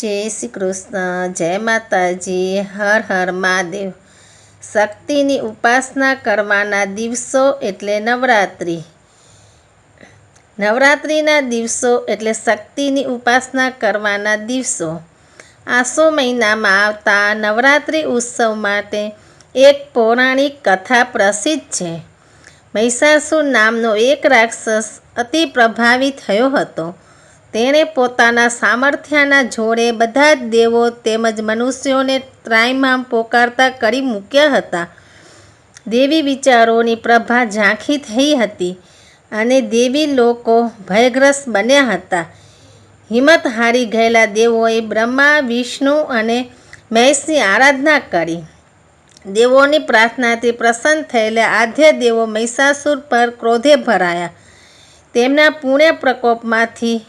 જય શ્રી કૃષ્ણ, જય માતાજી, હર હર મહાદેવ. શક્તિની ઉપાસના કરવાના દિવસો એટલે નવરાત્રિ. નવરાત્રિના દિવસો એટલે શક્તિની ઉપાસના કરવાના દિવસો. આસો મહિનામાં આવતા નવરાત્રિ ઉત્સવ માટે એક પૌરાણિક કથા પ્રસિદ્ધ છે. મહિષાસુર નામનો એક રાક્ષસ અતિ પ્રભાવિત થયો હતો. તેણે પોતાના સામર્થ્યના જોડે બધા જ દેવો તેમજ મનુષ્યોને ત્રાઈમામ પોકારતા કરી મૂક્યા હતા. દેવી વિચારોની પ્રભા ઝાંખી થઈ હતી અને દેવી લોકો ભયગ્રસ્ત બન્યા હતા. હિંમત હારી ગયેલા દેવોએ બ્રહ્મા, વિષ્ણુ અને મહેશની આરાધના કરી. દેવોની પ્રાર્થનાથી પ્રસન્ન થયેલા આધ્ય દેવો મહિષાસુર પર ક્રોધે ભરાયા. તેમના પુણ્ય પ્રકોપમાંથી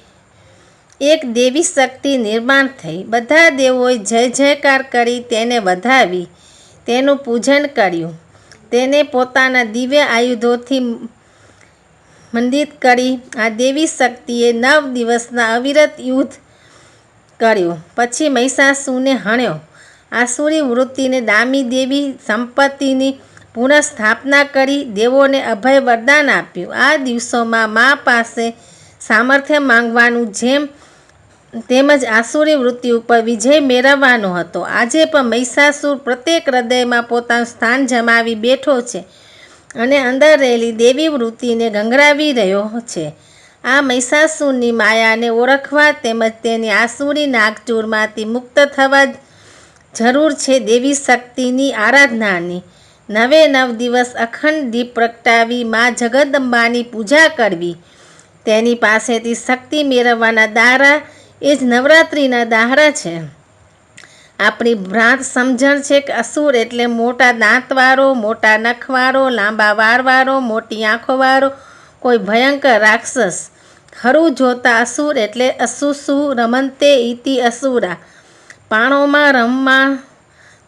એક દેવી શક્તિ નિર્માણ થઈ. બધા દેવોએ જય જયકાર કરી તેને વધાવી, તેનું પૂજન કર્યું. તેને પોતાના દિવ્ય આયુધોથી મંડિત કરી આ દેવી શક્તિએ નવ દિવસના અવિરત યુદ્ધ કર્યું. પછી મહિષાસુરને હણ્યો. આસુરી વૃત્તિને દામી દેવી સંપત્તિની પુનઃસ્થાપના કરી દેવોને અભય વરદાન આપ્યું. આ દિવસોમાં મા પાસે સામર્થ્ય માંગવાનું જેમ તેમજ આસુરી વૃત્તિ ઉપર વિજય મેળવવાનો હતો. આજે પણ મહિષાસુર પ્રત્યેક હૃદયમાં પોતાનું સ્થાન જમાવી બેઠો છે અને અંદર રહેલી દેવી વૃત્તિને ગંગરાવી રહ્યો છે. આ મહિષાસુરની માયાને ઓળખવા તેમજ તેની આસુરી નાગચૂરમાંથી મુક્ત થવા જરૂર છે દેવી શક્તિની આરાધનાની. નવે નવ દિવસ અખંડ દીપ પ્રગટાવી મા જગદંબાની પૂજા કરવી. તેની પાસેથી શક્તિ મેળવવાના દારા એ જ નવરાત્રિના દાહડા છે. આપણી ભ્રાંત સમજણ છે કે અસુર એટલે મોટા દાંતવાળો, મોટા નખવાળો, લાંબા વારવાળો મોટી આંખોવાળો, કોઈ ભયંકર રાક્ષસ. ખરું જોતા અસુર એટલે અસુસુ રમંતે ઇતિ અસુરા. પાણોમાં રમવા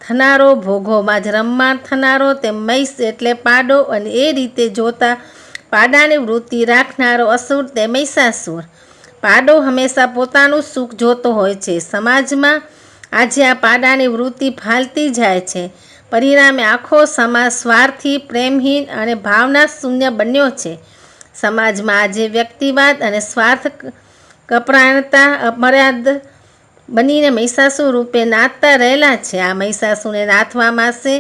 થનારો, ભોગોમાં જ રમવા થનારો તે મૈસ એટલે પાડો અને એ રીતે જોતા પાડાની વૃત્તિ રાખનારો અસુર તે મૈસાસુર પાડો હંમેશા પોતાનું સુખ જોતો હોય છે. સમાજમાં આજે આ પાડાની વૃત્તિ ફાલતી જાય છે. પરિણામે આખો સમાજ સ્વાર્થી, પ્રેમહીન અને ભાવના શૂન્ય બન્યો છે. સમાજમાં આજે વ્યક્તિવાદ અને સ્વાર્થ કપરાણતા અમર્યાદ બનીને મહિષાસુર રૂપે નાચતા રહેલા છે. આ મહિષાસુરને નાથવા માસે,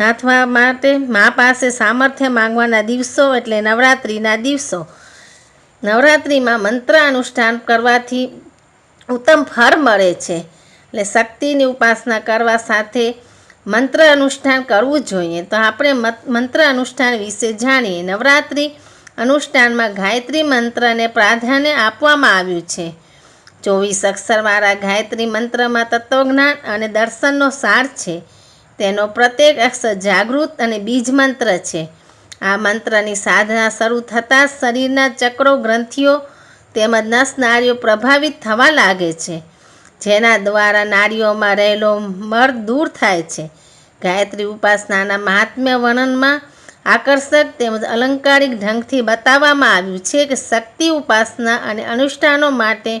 નાથવા માટે મા પાસે સામર્થ્ય માંગવાના દિવસો એટલે નવરાત્રિના દિવસો. નવરાત્રિમાં મંત્ર અનુષ્ઠાન કરવાથી ઉત્તમ ફળ મળે છે. એટલે શક્તિની ઉપાસના કરવા સાથે મંત્ર અનુષ્ઠાન કરવું જોઈએ. તો આપણે મંત્ર અનુષ્ઠાન વિશે જાણીએ. નવરાત્રિ અનુષ્ઠાનમાં ગાયત્રી મંત્રને પ્રાધાન્ય આપવામાં આવ્યું છે. ચોવીસ અક્ષરવાળા ગાયત્રી મંત્રમાં તત્વજ્ઞાન અને દર્શનનો સાર છે. તેનો પ્રત્યેક અક્ષર જાગૃત અને બીજ મંત્ર છે. આ મંત્રની સાધના શરૂ થતાં શરીરના ચક્રો, ગ્રંથિઓ તેમજ નસ નાળીઓ પ્રભાવિત થવા લાગે છે, જેના દ્વારા નાળીઓમાં રહેલો મર્દ દૂર થાય છે. ગાયત્રી ઉપાસનાના મહાત્મ્ય વર્ણનમાં આકર્ષક તેમજ અલંકારિક ઢંગથી બતાવવામાં આવ્યું છે કે શક્તિ ઉપાસના અને અનુષ્ઠાનો માટે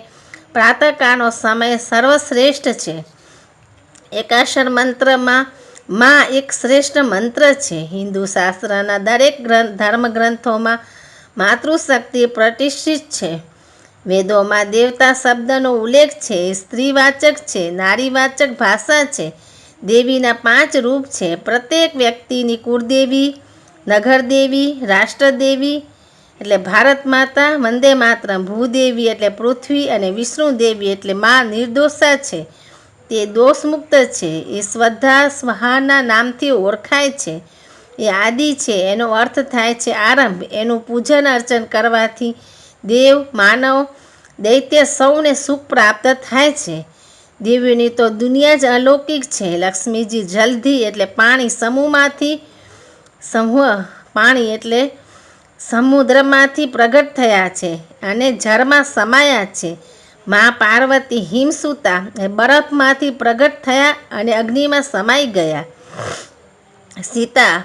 પ્રાતકાળનો સમય સર્વશ્રેષ્ઠ છે. એકાશર મંત્રમાં માં એક શ્રેષ્ઠ મંત્ર છે. હિન્દુ શાસ્ત્રના દરેક ગ્રંથ ધર્મગ્રંથોમાં માતૃશક્તિ પ્રતિષ્ઠિત છે. વેદોમાં દેવતા શબ્દનો ઉલ્લેખ છે. સ્ત્રીવાચક છે. નારીવાચક ભાષા છે. દેવીના પાંચ રૂપ છે. પ્રત્યેક વ્યક્તિની કુળદેવી, નગરદેવી, રાષ્ટ્રદેવી એટલે ભારત માતા, વંદે માતરમ, ભૂદેવી એટલે પૃથ્વી અને વિષ્ણુદેવી એટલે મા નિર્દોષા છે. તે દોષમુક્ત છે. એ શ્રદ્ધા સ્વહાના નામથી ઓળખાય છે. એ આદિ છે. એનો અર્થ થાય છે આરંભ. એનું પૂજન અર્ચન કરવાથી દેવ, માનવ, દૈત્ય સૌને સુખ પ્રાપ્ત થાય છે. દેવીની તો દુનિયા જ અલૌકિક છે. લક્ષ્મીજી જલ્દી એટલે પાણી સમૂહમાંથી સમૂહ, પાણી એટલે સમુદ્રમાંથી પ્રગટ થયા છે અને જળમાં સમાયા છે. મા પાર્વતી હિમસુતા બરફમાંથી પ્રગટ થયા અને અગ્નિમાં સમાઈ ગયા. સીતા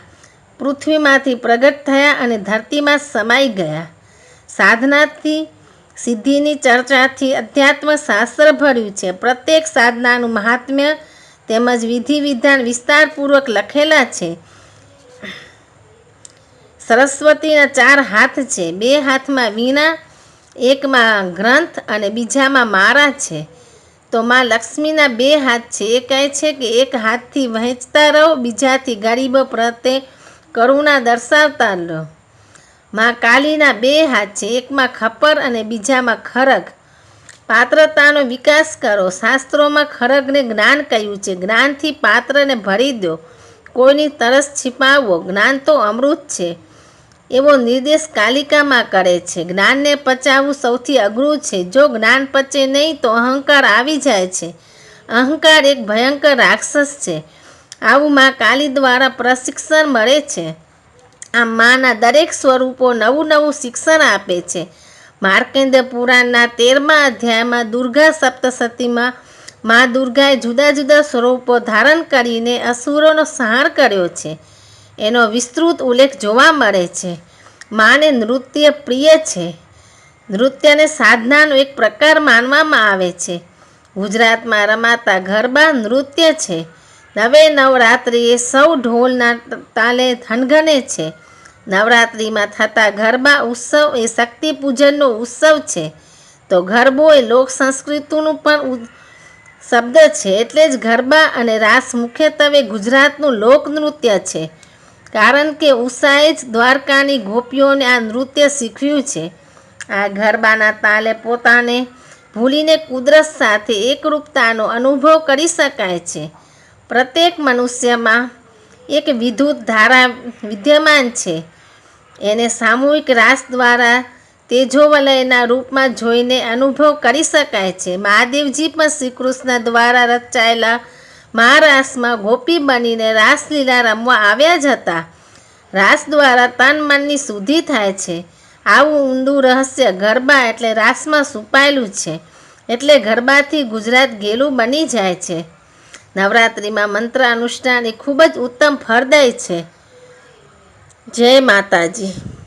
પૃથ્વીમાંથી પ્રગટ થયા અને ધરતીમાં સમાઈ ગયા. સાધનાથી સિદ્ધિની ચર્ચાથી અધ્યાત્મ શાસ્ત્ર ભર્યું છે. પ્રત્યેક સાધનાનું મહાત્મ્ય તેમજ વિધિ વિધાન વિસ્તારપૂર્વક લખેલા છે. સરસ્વતીના ચાર હાથ છે. બે હાથમાં વીણા એકમાં ગ્રંથ અને બીજામાં મારા છે. તો માં લક્ષ્મીના બે હાથ છે. એ કહે છે કે એક હાથથી વહેંચતા રહો, બીજાથી ગરીબો પ્રત્યે કરુણા દર્શાવતા રહો. માં કાલીના બે હાથ છે. એકમાં ખપર અને બીજામાં ખરગ. પાત્રતાનો વિકાસ કરો. શાસ્ત્રોમાં ખરગને જ્ઞાન કહ્યું છે. જ્ઞાનથી પાત્રને ભરી દો. કોઈની તરસ છીપાવો. જ્ઞાન તો અમૃત છે. એવો નિર્દેશ કાલિકામાં કરે છે. જ્ઞાનને પચાવવું સૌથી અઘરું છે. જો જ્ઞાન પચે નહીં તો અહંકાર આવી જાય છે. અહંકાર એક ભયંકર રાક્ષસ છે. આવું માં કાલી દ્વારા પ્રશિક્ષણ મળે છે. આમ માના દરેક સ્વરૂપો નવું નવું શિક્ષણ આપે છે. માર્કેન્દ્ર પુરાણના તેરમા અધ્યાયમાં દુર્ગા સપ્તસતીમાં મા દુર્ગાએ જુદા જુદા સ્વરૂપો ધારણ કરીને અસુરોનો સંહાર કર્યો છે. એનો વિસ્તૃત ઉલ્લેખ જોવા મળે છે. માને નૃત્ય પ્રિય છે. નૃત્યને સાધનાનો એક પ્રકાર માનવામાં આવે છે. ગુજરાતમાં રમાતા ગરબા નૃત્ય છે. નવે નવરાત્રિએ સૌ ઢોલના તાલે થનગને છે. નવરાત્રિમાં થતા ગરબા ઉત્સવ એ શક્તિ પૂજનનો ઉત્સવ છે. તો ગરબો એ લોક સંસ્કૃતિનું પણ શબ્દ છે. એટલે જ ગરબા અને રાસ મુખ્યત્વે ગુજરાતનું લોકનૃત્ય છે. કારણ કે ઉષાએ જ દ્વારકાની ગોપીઓને આ નૃત્ય શીખવ્યું છે. આ ગરબાના તાલે પોતાને ભૂલીને કુદરત સાથે એકરૂપતાનો અનુભવ કરી શકાય છે. પ્રત્યેક મનુષ્યમાં એક વિદ્યુત ધારા વિદ્યમાન છે. એને સામૂહિક રાસ દ્વારા તેજોવલયના રૂપમાં જોઈને અનુભવ કરી શકાય છે. મહાદેવજી પણ શ્રી કૃષ્ણ દ્વારા રચાયેલા મહારાસમાં ગોપી બનીને રાસલીલા રમવા આવ્યા જ હતા. રાસ દ્વારા તન મનની શુદ્ધિ થાય છે. આવું ઊંડું રહસ્ય ગરબા એટલે રાસમાં સુપાયેલું છે. એટલે ગરબાથી ગુજરાત ગેલું બની જાય છે. નવરાત્રિમાં મંત્ર અનુષ્ઠાન એ ખૂબ જ ઉત્તમ ફળદાય છે. જય માતાજી.